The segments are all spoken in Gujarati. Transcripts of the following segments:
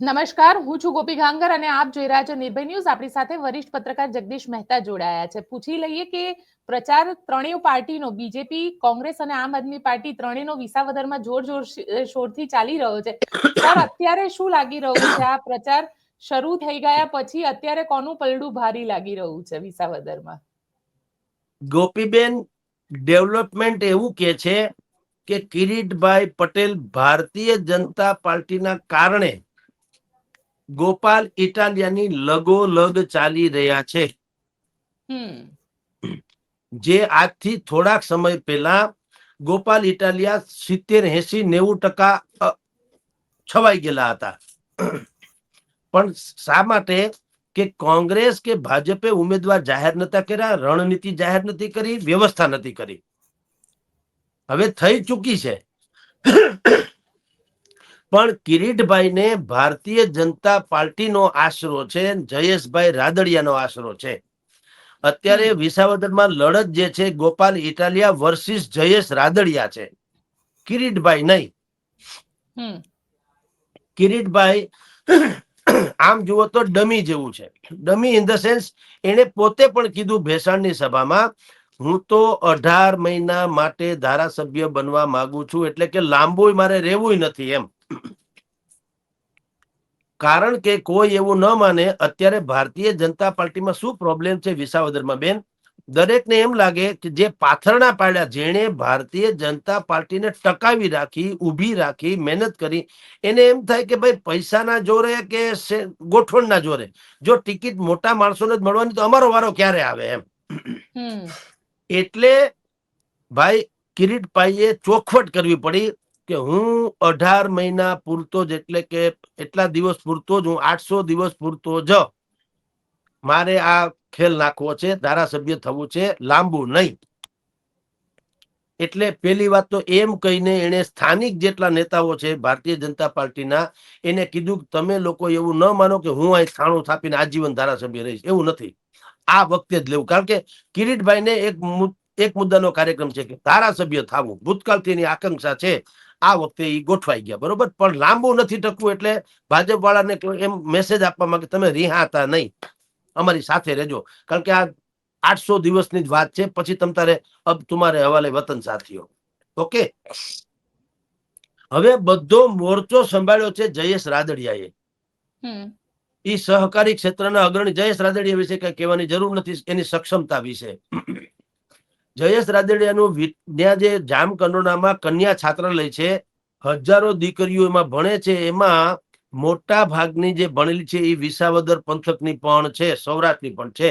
નમસ્કાર, હું છું ગોપી ગાંગર અને આપ જોઈ રહ્યા છો નિર્ભય ન્યૂઝ. આપણી સાથે વરિષ્ઠ પત્રકાર જગદીશ મહેતા જોડાયા છે. પૂછી લઈએ કે પ્રચાર ત્રણેય પાર્ટીનો, બીજેપી, કોંગ્રેસ અને આમ આદમી પાર્ટી ત્રણેયનો વિસાવદરમાં જોર જોર શોરથી ચાલી રહ્યો છે. સર અત્યારે શું લાગી રહ્યું છે? આ પ્રચાર શરૂ થઈ ગયા પછી અત્યારે કોનું પલડું ભારી લાગી રહ્યું છે વિસાવદરમાં? ગોપીબેન, ડેવલપમેન્ટ એવું કે છે કે કિરીટભાઈ પટેલ ભારતીય જનતા પાર્ટીના કારણે ગોપાલ ઇટાલિયાની લગોલગ ચાલી રહ્યા છે. જે આજથી થોડાક સમય પહેલા ગોપાલ ઇટાલિયા સિત્તેર એસી નેવું ટકા છવાઈ ગયેલા હતા. પણ શા માટે કે કોંગ્રેસ કે ભાજપે ઉમેદવાર જાહેર નતા કર્યા રણનીતિ જાહેર નથી કરી વ્યવસ્થા નથી કરી? હવે થઈ ચૂકી છે. પણ કિરીટભાઈને ભારતીય જનતા પાર્ટીનો આશરો છે જયેશભાઈ રાદડિયાનો આશરો છે. અત્યારે વિસાવદરમાં લડત જે છે ગોપાલ ઇટાલિયા વર્સિસ જયેશ રાદડિયા છે. કિરીટભાઈ નહીં. કિરીટભાઈ આમ જુઓ તો ડમી જેવું છે. ડમી ઇન ધ સેન્સ એને પોતે પણ કીધું ભેસાણની સભામાં હું તો અઢાર મહિના માટે ધારાસભ્ય બનવા માંગુ છું એટલે કે લાંબુ મારે રહેવું નથી એમ. કારણ કે કોઈ એવું ન માને અત્યારે ભારતીય જનતા પાર્ટીમાં શું પ્રોબ્લેમ છે વિસાવદરમાં? બેન દરેકને એમ લાગે કે જે પાથરણા પાડ્યા જેણે ભારતીય જનતા પાર્ટીને ટકાવી રાખી ઊભી રાખી મહેનત કરી એને એમ થાય કે ભાઈ પૈસાના જોરે કે ગોઠવણના જોરે? જો ટિકિટ મોટા માણસોને જ મળવાની તો અમારો વારો ક્યારે આવે એમ? એટલે ભાઈ કિરીટભાઈએ ચોખવટ કરવી પડી. કે હું અઢાર મહિના પૂરતો જ એટલે કે એટલા દિવસ પૂરતો જ હું આઠસો દિવસ પૂરતો જ મારે આ ખેલ નાખવો છે, ધારાસભ્ય થવું છે, લાંબુ નહીં. એટલે પેલી વાત તો એમ કહીને એને સ્થાનિક જેટલા નેતાઓ છે, ભારતીય જનતા પાર્ટીના, એને કીધું તમે લોકો એવું ન માનો કે હું અહીં સ્થાણું થાપીને આજીવન ધારાસભ્ય રહીશ. એવું નથી. આ વખતે જ લેવું. કારણ કે કિરીટભાઈને એક એક મુદ્દાનો કાર્યક્રમ છે કે ધારાસભ્ય થવું. ભૂતકાળથી એની આકાંક્ષા છે. આ વખતે એ ગોઠવાઈ ગયા બરોબર? પણ લાંબુ નથી ટકવું એટલે ભાજપ વાળાને એમ મેસેજ આપવા માંગે તમે રિહાતા નહીં અમારી સાથે રહેજો. કારણ કે આ આઠસો દિવસની જ વાત છે પછી તમ તારે અબ તુમારે હવાલે વતન સાથીઓ. ઓકે? હવે બધો મોરચો સંભાળ્યો છે જયેશ રાદડિયાએ. એ સહકારી ક્ષેત્રના અગ્રણી જયેશ રાદડિયા વિશે કઈ કહેવાની જરૂર નથી એની સક્ષમતા વિશે. જયેશ રાદડિયાનું ત્યાં જે જામકંડોરણામાં કન્યા છાત્રાલય છે હજારો દીકરીઓ એમાં ભણે છે એમાં મોટા ભાગની જે ભણેલી છે એ વિસાવદર પંથકની પણ છે સૌરાષ્ટ્રની પણ છે.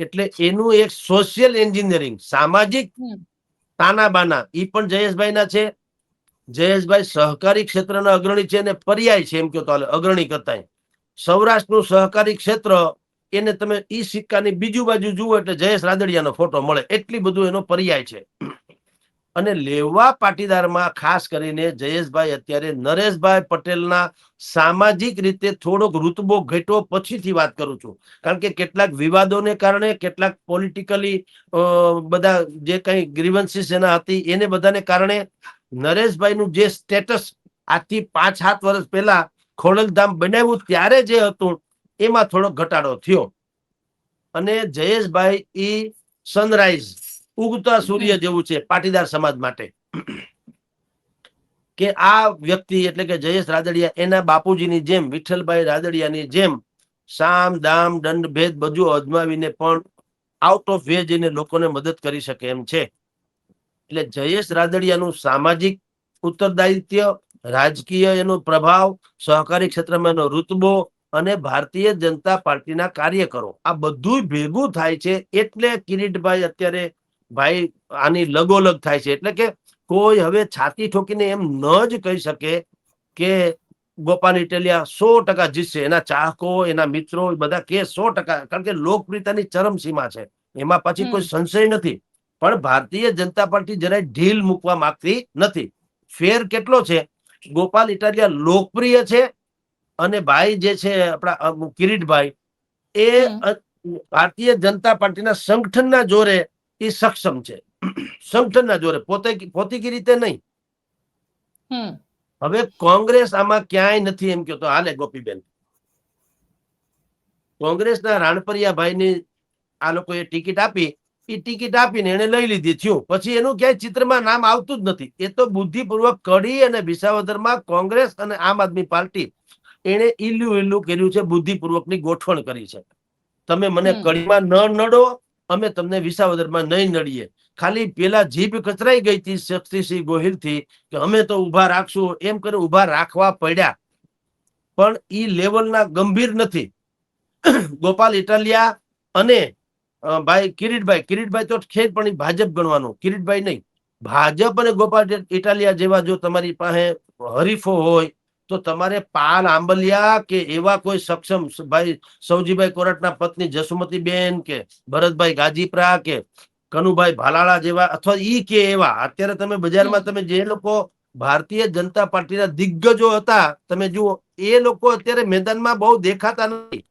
એટલે એનું એક સોશિયલ એન્જિનિયરિંગ સામાજિક તાના બાના એ પણ જયેશભાઈના છે. જયેશભાઈ સહકારી ક્ષેત્રના અગ્રણી છે અને પર્યાય છે એમ કહો તો અગ્રણી કરતા સૌરાષ્ટ્રનું સહકારી ક્ષેત્ર એને તમે ઈ સિક્કાની બીજું બાજુ જુઓ એટલે જયેશ રાદડિયાનો ફોટો મળે. એટલી બધું એનો પર્યાય છે. અને લેવા પાટીદારમાં ખાસ કરીને જયેશભાઈ અત્યારે નરેશભાઈ પટેલના સામાજિક રીતે થોડોક રૂતબો ઘટ્યો પછીથી વાત કરું છું. કારણ કે કેટલાક વિવાદોને કારણે, કેટલાક પોલિટિકલી બધા જે કંઈ ગ્રીવન્સીસ એના હતી, એને બધાને કારણે નરેશભાઈનું જે સ્ટેટસ આજથી પાંચ સાત વર્ષ પહેલા ખોડલધામ બનાવ્યું, ત્યારે જે હતું એમાં થોડો ઘટાડો થયો. અને જયેશભાઈ ઈ સનરાઈઝ ઉગતા સૂર્ય જેવું છે પાટીદાર સમાજ માટે. કે આ વ્યક્તિ એટલે કે જયેશ રાદડિયા એના બાપુજીની જેમ વિઠ્ઠલભાઈ રાદડિયાની જેમ સામ દામ દંડ ભેદ બધું અજમાવીને પણ આઉટ ઓફ વે જઈને લોકોને મદદ કરી શકે એમ છે. એટલે જયેશ રાદડિયાનું સામાજિક ઉત્તરદાયિત્વ રાજકીય એનો પ્રભાવ સહકારી ક્ષેત્રમાં એનો રૂતબો અને ભારતીય જનતા પાર્ટીના કાર્યકરો. આ બધું ભેગું થાય છે એટલે કિરીટભાઈ અત્યારે ભાઈ આની લગોલગ થાય છે. એટલે કે કોઈ હવે છાતી ઠોકીને એમ ન જ કહી શકે કે ગોપાલ ઇટેલિયા સો ટકા જીતશે. એના ચાહકો એના મિત્રો બધા કે સો ટકા. કારણ કે લોકપ્રિયતાની ચરમસીમા છે. એમાં પછી કોઈ સંશય નથી. પણ ભારતીય જનતા પાર્ટી જરાય ઢીલ મૂકવા માંગતી નથી. ફેર કેટલો છે? ગોપાલ ઇટાલિયા લોકપ્રિય છે અને ભાઈ જે છે આપણા કિરીટભાઈ એ ભારતીય જનતા પાર્ટીના સંગઠનના જોરે એ સક્ષમ છે. સંગઠનના જોરે પોતે પોતીકી રીતે નહીં. હવે કોંગ્રેસ આમાં ક્યાંય નથી એમ કહેતો હાલે ગોપીબેન. કોંગ્રેસના રાણપરિયાભાઈની આ લોકોએ ટિકિટ આપી એ ટિકિટ આપીને એને લઈ લીધી થયું. પછી એનું ક્યાંય ચિત્રમાં નામ આવતું જ નથી. એ તો બુદ્ધિપૂર્વક કડી અને વિસાવદરમાં કોંગ્રેસ અને આમ આદમી પાર્ટી એને ઈલ્લું ઈલ્લું કર્યું છે બુદ્ધિપૂર્વકની ગોઠવણ કરી છે. તમે મને. કડીમાં ન નડો અમે તમને વિસાવદરમાં નહીં નડીએ. ખાલી પેલા જીભ કચરાઈ ગઈ હતી શક્તિસિંહ ગોહિલથી કે અમે તો ઊભા રાખશું એમ કરી ઊભા રાખવા પડ્યા. પણ ઈ લેવલના ગંભીર નથી. ગોપાલ ઇટાલિયા અને ભાઈ કિરીટભાઈ કિરીટભાઈ તો ખેર પણ ભાજપ ગણવાનું કિરીટભાઈ નહીં. ભાજપ અને ગોપાલ ઇટાલિયા જેવા જો તમારી પાસે હરીફો હોય તો તમારે પાલ આંબલિયા કે એવા કોઈ સક્ષમ ભાઈ સૌજીભાઈ કોરટના પત્ની જસુમતી બેન કે ભરતભાઈ ગાજીપરા કે કનુભાઈ ભાલાળા જેવા અથવા ઈ કે એવા અત્યારે તમે બજારમાં તમે જે લોકો ભારતીય જનતા પાર્ટીના દિગ્ગજો હતા તમે જુઓ એ લોકો અત્યારે મેદાનમાં બહુ દેખાતા નથી.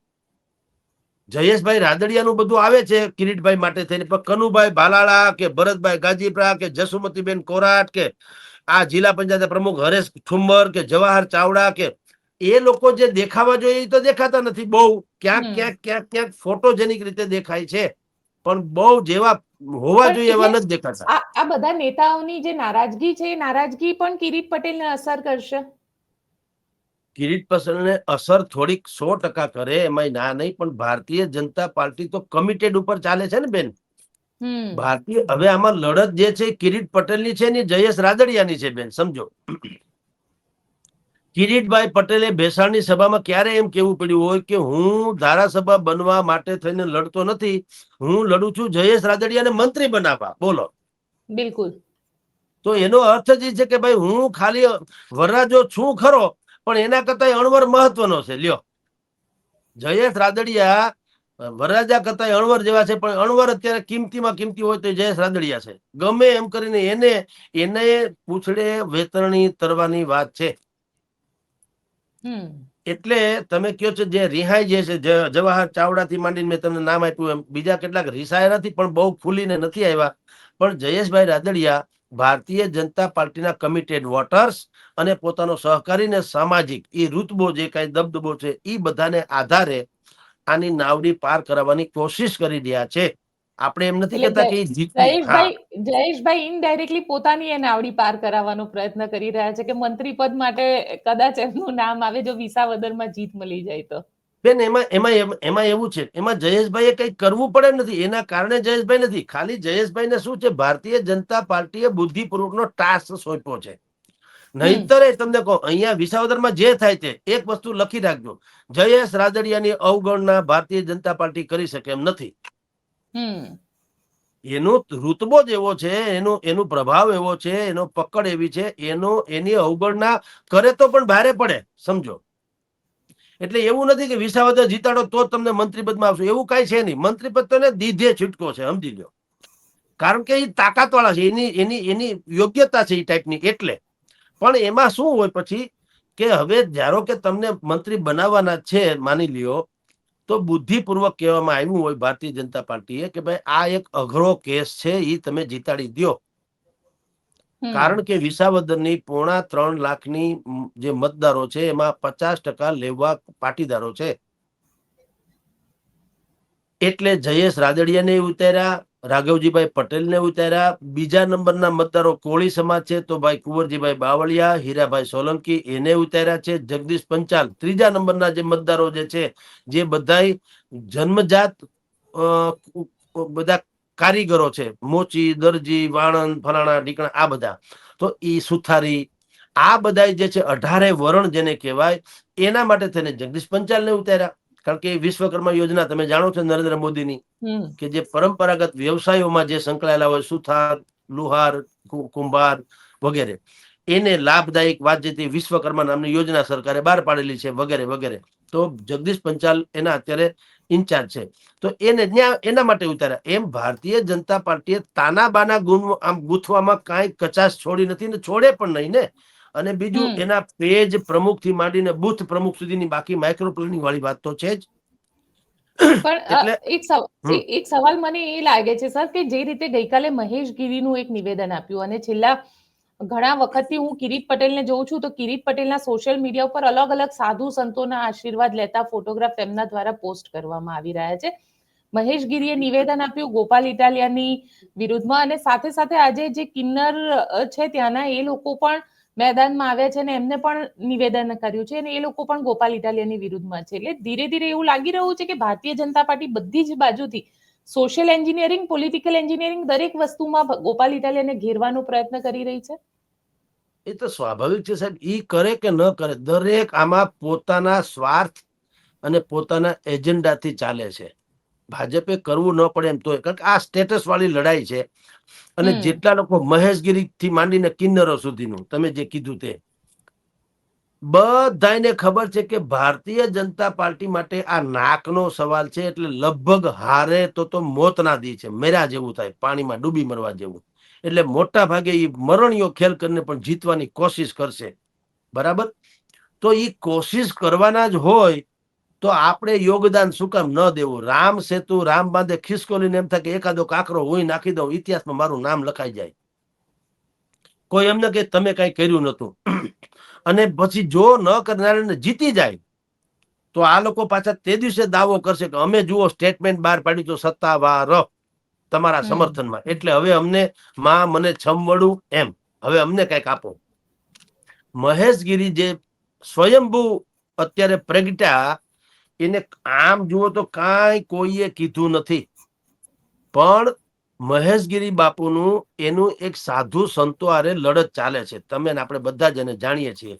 જયેશભાઈ રાદડિયાનું બધું આવે છે કિરીટભાઈ માટે થઈને પણ કનુભાઈ ભાલાળા કે ભરતભાઈ ગાજીપરા કે જસુમતીબેન કોરાટ કે આ જિલ્લા પંચાયત પ્રમુખ હરેશ ઠુમ્મર કે જવાહર ચાવડા કે એ લોકો જે દેખાવા જોઈએ એ તો દેખાતા નથી. બહુ ક્યાંક. ક્યાંક ક્યાંક ક્યાંક ફોટોજેનિક રીતે દેખાય છે. પણ બહુ જેવા હોવા જોઈએ એવા નથી દેખાતા. આ બધા નેતાઓની જે નારાજગી છે એ નારાજગી પણ કિરીટ પટેલને અસર કરશે? કિરીટ પટેલને અસર થોડીક સો ટકા કરે એમાં ના નહીં પણ ભારતીય જનતા પાર્ટી તો કમિટેડ ઉપર ચાલે છે ને બેન? ભારતીય હવે આમાં લડત જે છે કિરીટ પટેલની છે ને જયેશ રાદડિયાની છે બેન સમજો. કિરીટભાઈ પટેલે ભેસાણની સભામાં ક્યારે એમ કેવું પડ્યું હોય કે હું ધારાસભા બનવા માટે થઈને લડતો નથી હું લડું છું જયેશ રાદડિયાને મંત્રી બનાવવા. બોલો. બિલકુલ. તો એનો અર્થ જ એ છે કે ભાઈ હું ખાલી વરરાજો છું ખરો પણ એના કરતા અણવર મહત્વનો છે. લ્યો. જયેશ રાદડિયા વરરાજા કરતા અણવર જેવા છે પણ અણવર અત્યારે કિંમતીમાં કિંમતી હોય તો એ જયેશ રાદડિયા છે. ગમે એમ કરીને એને એને પૂછડે વેતરણી તરવાની વાત છે. એટલે તમે કયો છો જે રિહાઈ જે છે જવાહર ચાવડા થી માંડીને મેં તમને નામ આપ્યું એમ બીજા કેટલાક રિસાયા નથી પણ બહુ ખુલીને નથી આવ્યા. પણ જયેશભાઈ રાદડિયા ભારતીય જનતા પાર્ટીના કમિટેડ વોટર્સ અને પોતાનો સહકારી ને સામાજિક એ રુતબો જે કઈ દબદબો છે એ બધાને આધારે આની નાવડી પાર કરાવવાની કોશિશ કરી રહ્યા છે. આપણે એમ નથી કહેતા કે જયેશભાઈ જયેશભાઈ ઇનડાયરેક્ટલી પોતાની એ નાવડી પાર કરાવવાનો પ્રયત્ન કરી રહ્યા છે કે મંત્રી પદ માટે કદાચ એમનું નામ આવે જો વિસાવદરમાં જીત મળી જાય તો. બેન એમાં એમાં એમાં એવું છે. એમાં જયેશભાઈએ કંઈક કરવું પડે નથી. એના કારણે જયેશભાઈ નથી. ખાલી જયેશભાઈને શું છે? ભારતીય જનતા પાર્ટીએ બુદ્ધિપૂર્વકનો ટાસ્ક સોંપ્યો છે. નહીતર એ તમને કહો અહીંયા વિસાવદરમાં જે થાય તે એક વસ્તુ લખી રાખજો. જયેશ રાદડિયાની અવગણના ભારતીય જનતા પાર્ટી કરી શકે એમ નથી. એનો રૂતબો જ એવો છે એનો એનો પ્રભાવ એવો છે એનો પકડ એવી છે એનો એની અવગણના કરે તો પણ ભારે પડે સમજો. એટલે એવું નથી કે વિસાવદર જીતાડો તો જ તમને મંત્રીપદમાં આવશો એવું કઈ છે નહીં. મંત્રીપદ તો એને દીધે છૂટકો છે સમજી લો. કારણ કે એ તાકાત વાળા છે એની એની એની યોગ્યતા છે એ ટાઈપની એટલે. પણ એમાં શું હોય પછી કે હવે ધારો કે તમને મંત્રી બનાવવાના છે માની લ્યો તો બુદ્ધિપૂર્વક કહેવામાં આવ્યું હોય ભારતીય જનતા પાર્ટીએ કે ભાઈ આ એક અઘરો કેસ છે એ તમે જીતાડી દ્યો. કારણ કે વિસાવદરની પોણા ત્રણ લાખની જે મતદારો છે એમાં પચાસ ટકા લેવા પાટીદારો છે. એટલે જયેશ રાદડિયાને ઉતાર્યા રાઘવજીભાઈ પટેલને ઉતાર્યા. બીજા નંબરના મતદારો કોળી સમાજ છે તો ભાઈ કુંવરજીભાઈ બાવળિયા, હીરાભાઈ સોલંકી, એને ઉતાર્યા છે. જગદીશ પંચાલ ત્રીજા નંબરના જે મતદારો જે છે, જે બધાય જન્મજાત બધા કારીગરો છે. મોચી, દરજી, વાણંદ, ફલાણા, ઢીકણા, આ બધા. તો ઈ સુથારી, આ બધા જે છે અઢારે વરણ જેને કહેવાય, એના માટે થઈને જગદીશ પંચાલને ઉતાર્યા. કારણ કે વિશ્વકર્મા યોજના તમે જાણો છો નરેન્દ્ર મોદીની કે જે પરંપરાગત વ્યવસાયોમાં જે સંકળાયેલા હોય સુથાર લુહાર કુંભાર વગેરે એને લાભદાયક વાત જે તે વિશ્વકર્મા નામની યોજના સરકારે બહાર પાડેલી છે વગેરે વગેરે. તો જગદીશ પંચાલ એના અત્યારે ઇન્ચાર્જ છે. તો એને ત્યાં એના માટે ઉતાર્યા. એમ ભારતીય જનતા પાર્ટીએ તાના બાના ગુણ આમ ગૂંથવામાં કાંઈ કચાશ છોડી નથી ને છોડે પણ નહીં ને. અને બીજું. એના પેજ પ્રમુખથી માંડીને બુથ પ્રમુખ સુધીની બાકી માઇક્રો પ્લાનિંગ વાળી વાત તો છે જ. પણ એક સવાલ મને એ લાગે છે સર કે જે રીતે ગઈકાલે મહેશ ગીરીનું એક નિવેદન આપ્યું અને છેલ્લા ઘણા વખતથી હું કિરીટ પટેલને જોઉં છું તો કિરીટ પટેલના સોશિયલ મીડિયા ઉપર અલગ અલગ સાધુ સંતોના આશીર્વાદ લેતા ફોટોગ્રાફ તેમના દ્વારા પોસ્ટ કરવામાં આવી રહ્યા છે. મહેશ ગીરીએ નિવેદન આપ્યું ગોપાલ ઇટાલિયાની વિરુદ્ધમાં અને સાથે સાથે આજે જે કિન્નર છે ત્યાંના એ લોકો પણ મેદાનમાં આવ્યા છે અને એમને પણ નિવેદન કર્યું છે અને એ લોકો પણ ગોપાલ ઇટાલિયાની વિરુદ્ધમાં છે. એટલે ધીરે ધીરે એવું લાગી રહ્યું છે કે ભારતીય જનતા પાર્ટી બધી જ બાજુથી સોશિયલ એન્જિનિયરિંગ પોલિટિકલ એન્જિનિયરિંગ દરેક વસ્તુમાં ગોપાલ ઇટાલિયાને ઘેરવાનો પ્રયત્ન કરી રહી છે? એ તો સ્વાભાવિક છે સાહેબ. ઈ કરે કે ન કરે, દરેક આમાં પોતાના સ્વાર્થ અને પોતાના એજન્ડાથી ચાલે છે. ભાજપે કરવું ન પડે એમ તો કારણ કે આ સ્ટેટસ વાળી લડાઈ છે. અને જેટલા લોકો મહેશગીરી થી માંડીને કિન્નરો સુધીનું તમે જે કીધું તે. બધાને ખબર છે કે ભારતીય જનતા પાર્ટી માટે આ નાકનો સવાલ છે એટલે લગભગ હારે તો તો મોતના દી છે. મેરા જેવું થાય પાણીમાં ડૂબી મરવા જેવું. એટલે મોટા ભાગે એ મરણીયો ખેલ કરીને પણ જીતવાની કોશિશ કરશે. બરાબર? તો એ કોશિશ કરવાના જ હોય તો આપણે યોગદાન શું કામ ન દેવું? રામ સેતુ રામ બાંધે ખિસકોલીને એમ થાય કે એકાદો કાકરો હું નાખી દઉં ઇતિહાસમાં મારું નામ લખાઈ જાય. કોઈ એમને કે તમે કઈ કર્યું નતું અને પછી જો ન કરનારાને જીતી જાય તો આ લોકો પાછા તે દિવસે દાવો કરશે કે અમે જુઓ સ્ટેટમેન્ટ બહાર પાડ્યું તો સત્તાવાર. તમારા સમર્થનમાં. એટલે હવે અમને માં મને છમવડું એમ. હવે અમને કંઈક આપો. મહેશગીરી જે સ્વયંભૂ અત્યારે પ્રગટ્યા એને આમ જુઓ તો કાંઈ કોઈએ કીધું નથી. પણ મહેશગીરી બાપુનું એનું એક સાધુ સંતો આરે લડત ચાલે છે. તમે આપણે બધા જ એને જાણીએ છીએ.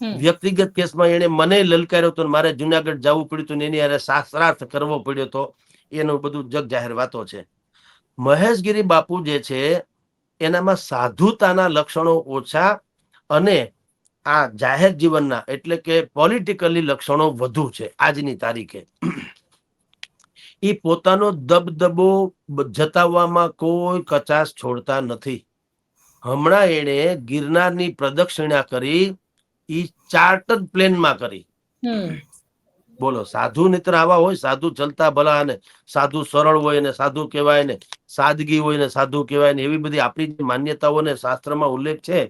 વ્યક્તિગત કેસમાં એને મને લલકાર્યો હતો મારે જુનાગઢ જવું પડ્યું હતું એની અરે શાસ્ત્રાર્થ કરવો પડ્યો હતો એનું બધું જગ જાહેર વાતો છે. મહેશગીરી બાપુ જે છે એનામાં સાધુતાના લક્ષણો ઓછા અને આ જાહેર જીવનના એટલે કે પોલિટિકલી લક્ષણો વધુ છે આજની તારીખે. એ પોતાનો દબદબો જતાવવામાં કોઈ કચાશ છોડતા નથી. હમણાં એણે ગિરનારની પ્રદક્ષિણા કરી, ઈ ચાર્ટર્ડ પ્લેનમાં કરી. બોલો, સાધુ મિત્ર આવા હોય, સાધુ ચલતા ભલા અને સાધુ સરળ હોય ને સાધુ કહેવાય ને સાદગી હોય ને સાધુ કહેવાય ને એવી બધી આપણી જે માન્યતાઓ ને શાસ્ત્રમાં ઉલ્લેખ છે,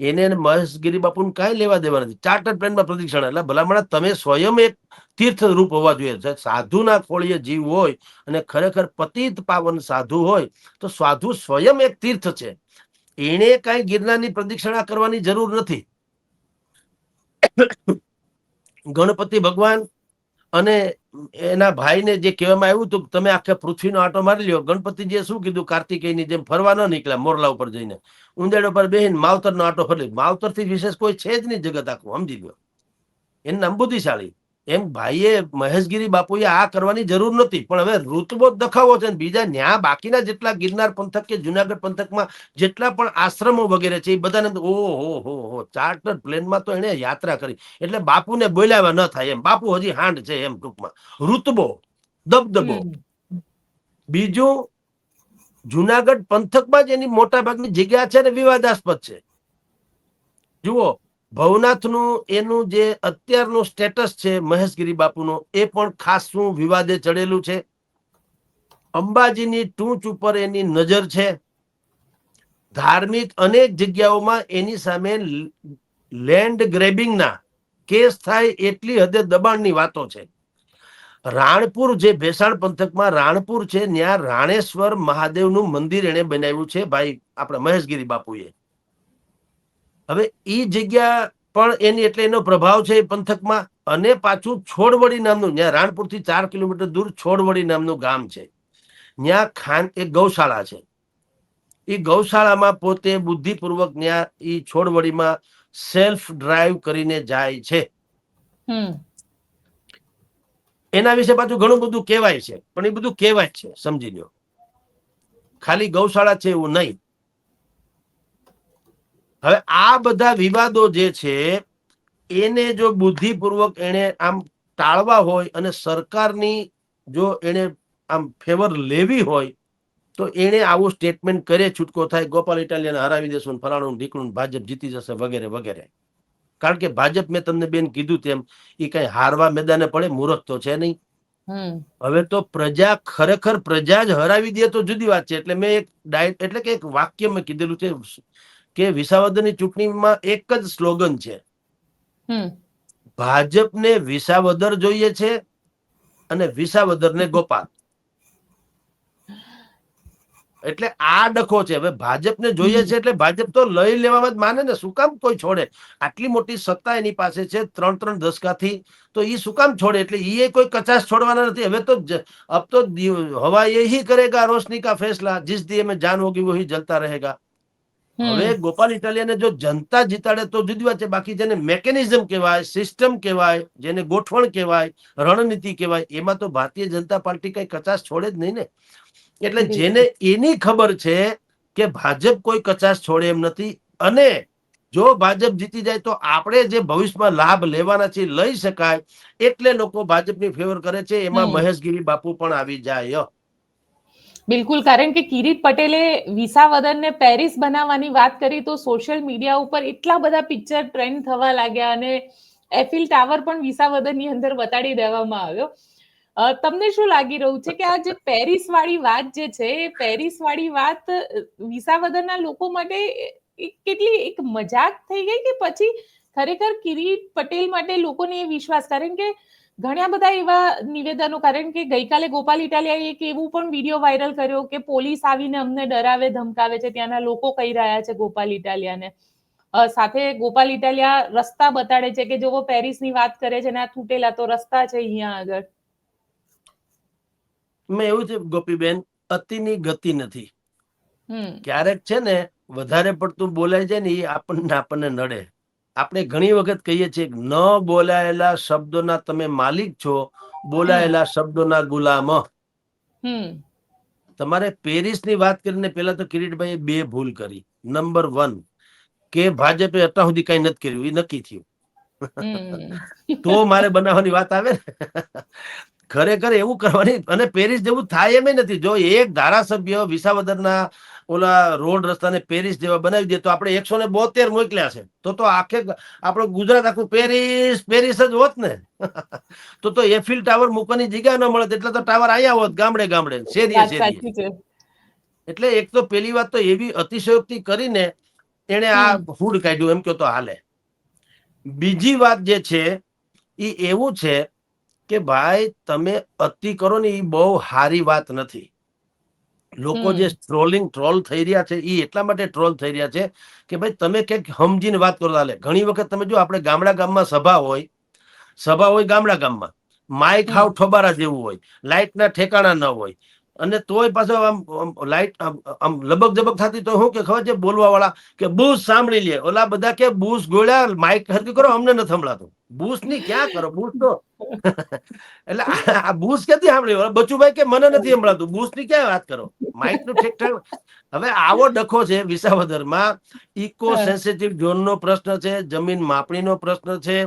એને ને મહેશગીરી બાપુને કાંઈ લેવા દેવા નથી. ચાર્ટર્ડ પ્લેનમાં પ્રદક્ષિણા, એટલે ભલામણા, તમે સ્વયં એક તીર્થ રૂપ હોવા જોઈએ. સાધુના ખોળીએ જીવ હોય અને ખરેખર પતિત પાવન સાધુ હોય, તો સાધુ સ્વયં એક તીર્થ છે. એને કાંઈ ગિરનારની પ્રદક્ષિણા કરવાની જરૂર નથી. ગણપતિ ભગવાન અને એના ભાઈને જે કહેવામાં આવ્યું હતું, તમે આખા પૃથ્વીનો આટો મારી લ્યો. ગણપતિજીએ શું કીધું? કાર્તિકેયની જેમ ફરવા ન નીકળ્યા, મોરલા ઉપર જઈને. ઉંદેડો પર બેહીને માવતરનો આટો ફરી માવતરથી વિશેષ કોઈ છે જ નહીં જગત આખું, સમજી લ્યો. એનું નામ બુદ્ધિશાળી. એમ ભાઈએ મહેશગીરી બાપુએ આ કરવાની જરૂર નથી પણ હવે ઋતબો દખાવો છે બીજા ન્યા બાકીના જેટલા ગિરનાર પંથક કે જુનાગઢ પંથકમાં જેટલા પણ આશ્રમો વગેરે છે એ બધાને ઓહો હો હો ચાર્ટર પ્લેનમાં તો એને યાત્રા કરી. એટલે બાપુને બોલાવ્યા ન થાય એમ. બાપુ હજી હાંડ છે એમ ટૂંકમાં. ઋતબો દબદબો. બીજું જુનાગઢ પંથકમાં જ એની મોટા ભાગની જગ્યા છે ને વિવાદાસ્પદ છે. જુઓ ભવનાથનું એનું જે અત્યારનું સ્ટેટસ છે મહેશગીરી બાપુનો, એ પણ ખાસું વિવાદે ચડેલું છે? અંબાજીની ટૂંચ ઉપર એની નજર છે. ધાર્મિક અનેક જગ્યાઓમાં એની સામે લેન્ડ ગ્રેબિંગના કેસ થાય એટલી હદે દબાણની વાતો છે. રાણપુર જે ભેસાણ પંથકમાં રાણપુર છે ત્યાં રાણેશ્વર મહાદેવનું મંદિર એને બનાવ્યું છે. ભાઈ, આપણા મહેશગીરી બાપુએ. હવે ઈ જગ્યા પણ એની એટલે એનો પ્રભાવ છે એ પંથકમાં અને પાછું છોડવડી નામનું ત્યાં રાણપુરથી ચાર કિલોમીટર દૂર છોડવડી નામનું ગામ છે. ત્યાં ખાન એક ગૌશાળા છે. એ ગૌશાળામાં પોતે બુદ્ધિપૂર્વક ત્યાં એ છોડવડીમાં સેલ્ફ ડ્રાઈવ કરીને જાય છે. હમ. એના વિશે પાછું ઘણું બધું કહેવાય છે પણ એ બધું કહેવાય છે સમજી લ્યો. ખાલી ગૌશાળા છે એવું નહીં. હવે આ બધા વિવાદો જે છે એને જો બુદ્ધિપૂર્વક એને આમ ટાળવા હોય અને સરકારની જો એને આમ ફેવર લેવી હોય તો એણે આવું સ્ટેટમેન્ટ કરે છૂટકો થાય ગોપાલ ઇટાલિયાને હરાવી દેશું ફલાણું ઢીકણું ભાજપ જીતી જશે વગેરે વગેરે. કારણ કે ભાજપ મેં તમને બેન કીધું તેમ એ કઈ હારવા મેદાને પડે મૂર્ખ તો છે નહીં. હમ. હવે તો પ્રજા ખરેખર પ્રજા જ હરાવી દે તો જુદી વાત છે. એટલે મેં એક ડાયટ એટલે કે એક વાક્ય મેં કીધેલું છે કે વિસાવદરની ચૂંટણીમાં એક જ સ્લોગન છે. ભાજપને વિસાવદર જોઈએ છે અને વિસાવદરને ગોપાલ. એટલે આ ડખો છે. હવે ભાજપને જોઈએ છે એટલે ભાજપ તો લઈ લેવામાં જ માને ને. શું કામ કોઈ છોડે? આટલી મોટી સત્તા એની પાસે છે ત્રણ ત્રણ દસકાથી. તો એ શું કામ છોડે? એટલે એ કોઈ કચાશ છોડવાના નથી. હવે તો અબ તો હવા એ કરેગા રોશની કા ફેસલા. જીસ દિયે મેં જાન હોગી વહી જલતા રહેગા. હવે ગોપાલ ઇટાલિયાને જો જનતા જીતાડે તો જુદી વાત છે. બાકી જેને મેકેનિઝમ કહેવાય સિસ્ટમ કહેવાય જેને ગોઠવણ કહેવાય રણનીતિ કહેવાય એમાં તો ભારતીય જનતા પાર્ટી કઈ કચાશ છોડે જ નહીં ને. એટલે જેને એની ખબર છે કે ભાજપ કોઈ કચાશ છોડે એમ નથી અને જો ભાજપ જીતી જાય તો આપણે જે ભવિષ્યમાં લાભ લેવાના છે લઈ શકાય એટલે લોકો ભાજપની ફેવર કરે છે. એમાં. મહેશગીરી બાપુ પણ આવી જાય. બિલકુલ, કારણ કે કિરીટ પટેલે વિસાવદનને પેરિસ બનાવવાની વાત કરી તો સોશિયલ મીડિયા ઉપર એટલા બધા પિક્ચર ટ્રેન્ડ થવા લાગ્યા અને એફિલ ટાવર પણ વિસાવદનની અંદર બતાડી દેવામાં આવ્યો. તમને શું લાગી રહ્યું છે કે આ જે પેરિસ વાળી વાત જે છે પેરિસ વાળી વાત વિસાવદનના લોકો માટે કેટલી એક મજાક થઈ ગઈ કે પછી ખરેખર કિરીટ પટેલ માટે લોકોને એ વિશ્વાસ? કારણ કે ઘણા બધા એવા નિવેદનો કારણ કે ગઈકાલે ગોપાલ ઇટાલિયાએ એક એવું પણ વીડિયો વાયરલ કર્યો કે પોલીસ આવીને અમને ડરાવે ધમકાવે છે. ત્યાંના લોકો કહી રહ્યા છે ગોપાલ ઇટાલિયાને. સાથે ગોપાલ ઇટાલિયા રસ્તા બતાડે છે કે જો પેરિસની વાત કરે છે ને આ તૂટેલા તો રસ્તા છે અહીંયા આગળ. મેં એવું છે ગોપીબેન અતિની ગતિ નથી. ક્યારેક છે ને વધારે પડતું બોલાય છે ને એ આપણને આપણને નડે. આપણે ઘણી વખત કહીએ છીએ ન બોલાયેલા શબ્દોના તમે માલિક છો બોલાયેલા શબ્દોના ગુલામ. તમારે પેરિસની વાત કરીને પેલા તો કિરીટભાઈએ બે ભૂલ કરી. નંબર વન કે ભાજપે અત્યાર સુધી કઈ નથી કર્યું એ નક્કી થયું. તો મારે બનાવવાની વાત આવે ને. ખરેખર એવું કરવાની અને પેરિસ જેવું થાય એમ નથી. જો એક ધારાસભ્ય વિસાવદરના ઓલા રોડ રસ્તાને પેરિસ જેવા બનાવી દે તો આપણે એકસો ને બોતેર મોકલ્યા છે. તો તો આખે આપણો ગુજરાત આખું પેરિસ પેરિસ જ હોત ને. તો તો એફિલ ટાવર મૂકવાની જગ્યા ન મળે એટલે તો ટાવર અહીંયા હોત ગામડે ગામડે. શેરીએ શેરીએ. એટલે એક તો પેલી વાત તો એવી અતિશયોક્તિ કરીને એને આ. ફૂડ કાઢ્યું એમ કહો તો હાલે. બીજી વાત જે છે એ એવું છે કે ભાઈ તમે અતિ કરો ને એ બહુ સારી વાત નથી. લોકો જે ટ્રોલિંગ ટ્રોલ થઈ રહ્યા છે એ એટલા માટે ટ્રોલ થઈ રહ્યા છે કે ભાઈ તમે ક્યાંક સમજીને વાત કરો હાલે. ઘણી વખત તમે જો આપણે ગામડા ગામમાં સભા હોય સભા હોય ગામડા ગામમાં માઇક. હાવ ઠોબારા જેવું હોય લાઇટના ઠેકાણા ન હોય અને તોય પાછો આમ લાઇટ આમ લબક જબક થતી તો શું કે ખબર છે બોલવા વાળા કે બૂઝ સાંભળી લે. ઓલા બધા કે બૂઝ ગોળ્યા માઇક હરકી કરો અમને નથી સંભળાતું. બૂસની ક્યાં કરો? બૂસ તો એટલે આ બૂસ ક્યાંથી સાંભળી બચુભાઈ કે મને નથી સંભળાતું. બૂસની ક્યાં વાત કરો? માઇકનું ઠીક ઠાક હવે આવો ડખો છે વિસાવદરમાં. ઇકો સેન્સિટિવ ઝોન નો પ્રશ્ન છે, જમીન માપણીનો પ્રશ્ન છે,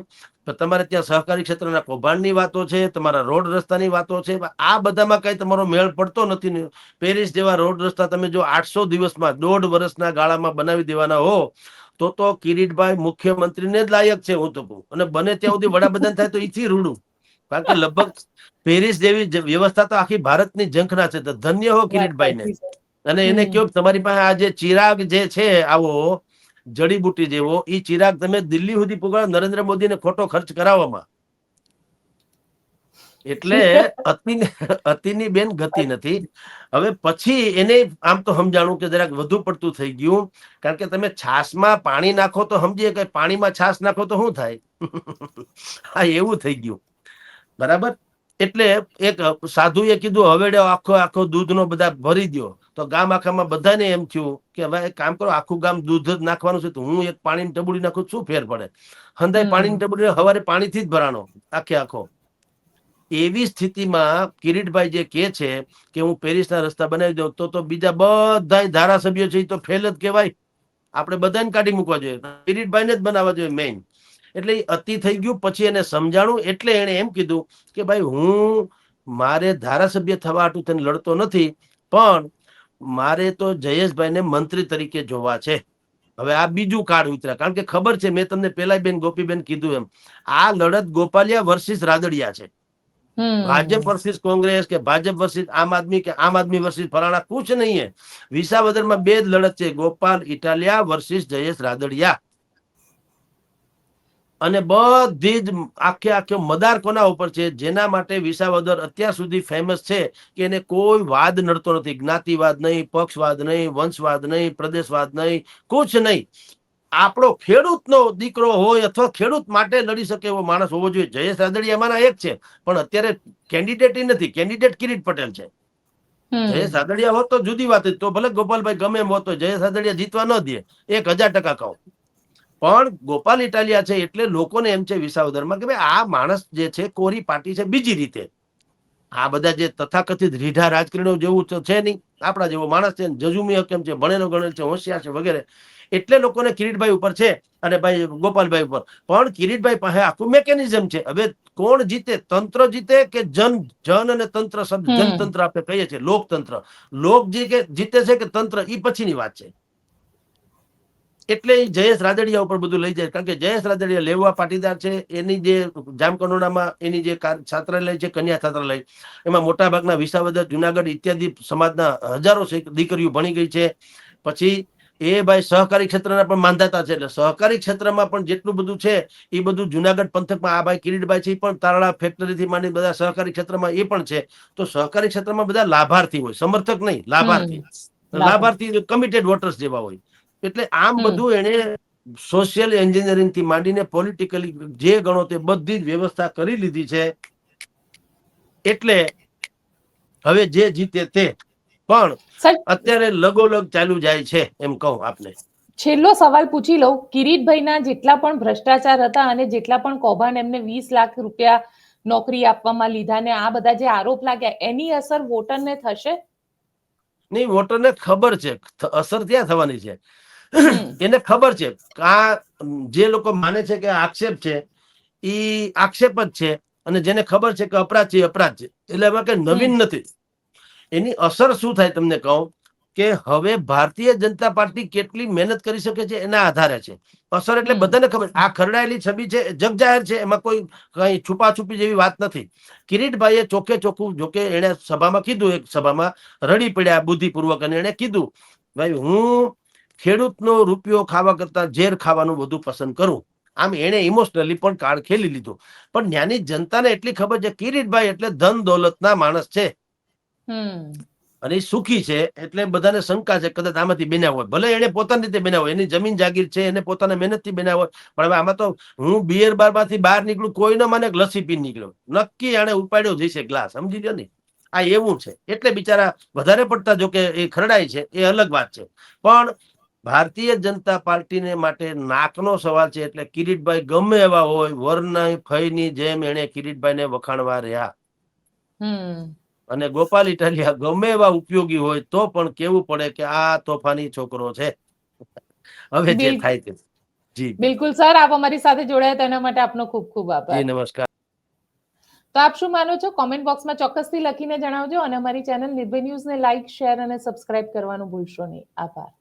તમારે ત્યાં સહકારી ક્ષેત્રના કૌભાંડની વાતો છે, તમારા રોડ રસ્તાની વાતો છે. આ બધામાં કઈ તમારો મેળ પડતો નથી. પેરિસ જેવા રોડ રસ્તા તમે જો આઠસો દિવસમાં, દોઢ વર્ષના ગાળામાં બનાવી દેવાના હો. તો તો કિરીટભાઈ મુખ્યમંત્રીને જ લાયક છે હું તો કહું. અને બને ત્યાં સુધી વડાપ્રધાન થાય તો ઈથી રૂડું. કારણ કે લગભગ પેરિસ જેવી વ્યવસ્થા તો આખી ભારતની ઝંખના છે. તો ધન્ય હો કિરીટભાઈ ને અને એને કયો તમારી પાસે આ જે ચિરાગ જે છે આવો જડીબુટી જેવો એ ચિરાગ તમે દિલ્હી સુધી પુગાડો નરેન્દ્ર મોદીને ખોટો ખર્ચ કરાવવામાં. એટલે અતિ અતિની બેન ગતિ નથી. હવે પછી એને આમ તો સમજાણું કે જરાક વધુ પડતું થઈ ગયું. કારણ કે તમે છાશમાં પાણી નાખો તો સમજીએ કે પાણીમાં છાશ નાખો તો શું થાય? હા એવું થઈ ગયું. બરાબર? એટલે એક સાધુએ કીધું હવેડે આખો આખો દૂધનો બધા ભરી દ્યો. તો ગામ આખામાં બધાને એમ થયું કે હવે એક કામ કરો આખું ગામ દૂધ જ નાખવાનું છે તો હું એક પાણીની ટબુડી નાખું શું ફેર પડે? હંદાય. પાણીની ટબુડી હવારે પાણીથી જ ભરાણો આખે આખો. એવી સ્થિતિમાં કિરીટભાઈ જે કે છે કે હું પેરિસના રસ્તા બનાવી દઉં, તો તો બીજા બધા ધારાસભ્યો છે એ તો ફેલ જ કહેવાય. આપણે બધાને કાઢી મૂકવા જોઈએ. કિરીટભાઈને જ બનાવવા જોઈએ મેઇન એટલે અતિ થઈ ગયું, પછી એને સમજાણું, એટલે એને એમ કીધું કે ભાઈ હું, મારે ધારાસભ્ય થવા હાટું થઈને લડતો નથી, પણ મારે તો જયેશભાઈને મંત્રી તરીકે જોવા છે. હવે આ બીજું કાર્ડ ઉતર્યા. કારણ કે ખબર છે, મેં તમને પેલા બેન ગોપીબેન કીધું એમ, આ લડત ગોપાલિયા વર્સિસ રાદડિયા છે. ભાજપ વર્સિસ કોંગ્રેસ કે ભાજપ વર્સિસ આમ આદમી કે આમ આદમી વર્સિસ ફલાણા કુછ નહીં હે. વિસાવદરમાં બે જ લડત છે, ગોપાલ ઇટાલિયા વર્સિસ જયેશ રાદડિયા. અને બધી જ આખે આખો મદાર કોના ઉપર છે, જેના માટે વિસાવદર અત્યાર સુધી ફેમસ છે કે એને કોઈ વાદ નડતો નથી. જ્ઞાતિવાદ નહીં, પક્ષવાદ નહીં, વંશવાદ નહીં, પ્રદેશવાદ નહીં, કુછ નહીં. આપણો ખેડૂતનો દીકરો હોય અથવા ખેડૂત માટે લડી શકે એવો માણસ હોવો જોઈએ. જયેશ રાદડિયા એમાંના એક છે પણ અત્યારે કેન્ડિડેટ નથી. કેન્ડિડેટ કિરીટ પટેલ છે. જયેશ રાદડિયા હોત તો જુદી વાત તો ભલે ગોપાલભાઈ ગમે એમ હોત તો જયેશ રાદડિયા જીતવા ન દે. એક હજાર ટકા કહો. પણ ગોપાલ ઇટાલિયા છે એટલે લોકોને એમ છે વિસાવદરમાં કે ભાઈ આ માણસ જે છે કોરી પાર્ટી છે બીજી રીતે. આ બધા જે તથાકથિત રીઢા રાજકારણીઓ જેવું છે નહીં. આપણા જેવો માણસ છે જજુમી હકેમ છે ભણેલો ગણેલ છે હોશિયાર છે વગેરે. એટલે લોકોને કિરીટભાઈ ઉપર છે અને ભાઈ ગોપાલભાઈ ઉપર. પણ કિરીટભાઈ પાસે આખું મેકેનિઝમ છે. હવે કોણ જીતે? તંત્ર જીતે કે જન જન અને તંત્ર શબ્દ જનતંત્ર આપણે કહીએ છીએ. લોકતંત્ર. લોક જીતે છે કે તંત્ર એ પછીની વાત છે. એટલે જયેશ રાદડિયા ઉપર બધું લઈ જાય. કારણ કે જયેશ રાદડિયા લેવા પાટીદાર છે. એની જે જામકંડોળામાં એની જે છાત્રાલય છે કન્યા છાત્રાલય. એમાં મોટા ભાગના વિસાવદર જુનાગઢ ઇત્યાદિ સમાજના હજારો દીકરીઓ ભણી ગઈ છે. પછી એ ભાઈ સહકારી ક્ષેત્રના પણ માંધાતા છે. એટલે સહકારી ક્ષેત્રમાં પણ જેટલું બધું છે એ બધું જુનાગઢ પંથકમાં આ ભાઈ કિરીટભાઈ છે પણ તારાળા ફેક્ટરીથી માંડી બધા સહકારી ક્ષેત્રમાં એ પણ છે. તો સહકારી ક્ષેત્રમાં બધા લાભાર્થી હોય. સમર્થક નહીં લાભાર્થી. લાભાર્થી કમિટેડ વોટર્સ જેવા હોય. એટલે આમ બધું એને સોશિયલ એન્જિનિયરિંગથી માંડીને પોલિટિકલી જે ગણો તે બધી જ વ્યવસ્થા કરી લીધી છે. એટલે હવે જે જીતે તે પણ અત્યારે લગોલગ ચાલુ જાય છે એમ કહું આપને. છેલ્લો સવાલ પૂછી લઉં. કિરીટભાઈના જેટલા પણ ભ્રષ્ટાચાર હતા અને જેટલા પણ કૌભાંડ એમને વીસ લાખ રૂપિયા નોકરી આપવામાં લીધા ને આ બધા જે આરોપ લાગ્યા એની અસર વોટરને થશે? નહીં વોટરને ખબર છે. અસર ત્યાં થવાની છે. એને ખબર છે. આ જે લોકો માને છે કે આક્ષેપ છે એ આક્ષેપ જ છે અને જેને ખબર છે કે અપરાધ છે અપરાધ છે. એટલે એમાં કઈ નવીન નથી. એની અસર શું થાય તમને કહું કે હવે ભારતીય જનતા પાર્ટી કેટલી મહેનત કરી શકે છે એના આધારે છે. અસર એટલે બધાને ખબર. આ ખરડાયેલી છબી છે જગ જાહેર છે એમાં કોઈ કઈ છુપાછુપી જેવી વાત નથી. કિરીટભાઈએ ચોખ્ખે ચોખ્ખું જોકે એણે સભામાં કીધું એક સભામાં રડી પડ્યા બુદ્ધિપૂર્વક અને એણે કીધું ભાઈ હું ખેડૂતનો રૂપિયો ખાવા કરતા ઝેર ખાવાનું વધુ પસંદ કરું. આમ એણે ઇમોશનલી પણ કાર્ડ ખેલી લીધું. પણ જ્ઞાની જનતાને એટલી ખબર છે કિરીટભાઈ એટલે ધન દોલતના માણસ છે. અને સુખી છે એટલે બધાને શંકા છે કદાચ આમાંથી બન્યા હોય. ભલે એને પોતાની રીતે બન્યા હોય એની જમીન જાગીર છે એને પોતાના મહેનતથી બન્યા હોય પણ હવે આમાં તો હું બિયર બારમાંથી બહાર નીકળું કોઈ ન મને લસી લસ્સી પી નીકળ્યો. નક્કી આને ઉપાડ્યો જઈશે ગ્લાસ સમજી લ્યો ને? આ એવું છે. એટલે બિચારા વધારે પડતા જો કે એ ખરડાય છે એ અલગ વાત છે. પણ ભારતીય જનતા પાર્ટીને માટે નાકનો સવાલ છે એટલે કિરીટભાઈ ગમે એવા હોય વરના ફઈની જેમ એને કિરીટભાઈને વખાણવા રહ્યા. અને ગોપાલ ઇટાલિયા ગમે એવા ઉપયોગી હોય તો પણ કેવું પડે કે આ તોફાની છોકરો છે. હવે જે થાય તે. જી. બિલકુલ સર આપ અમારી સાથે જોડાયા તેના માટે આપનો ખૂબ ખૂબ આભાર. જી નમસ્કાર. તો આપ શું માનો છો? કોમેન્ટ બોક્સમાં ચોક્કસથી લખીને જણાવજો અને અમારી ચેનલ નિર્ભય ન્યૂઝને લાઇક શેર અને સબસ્ક્રાઇબ કરવાનું ભૂલશો નહીં. આભાર.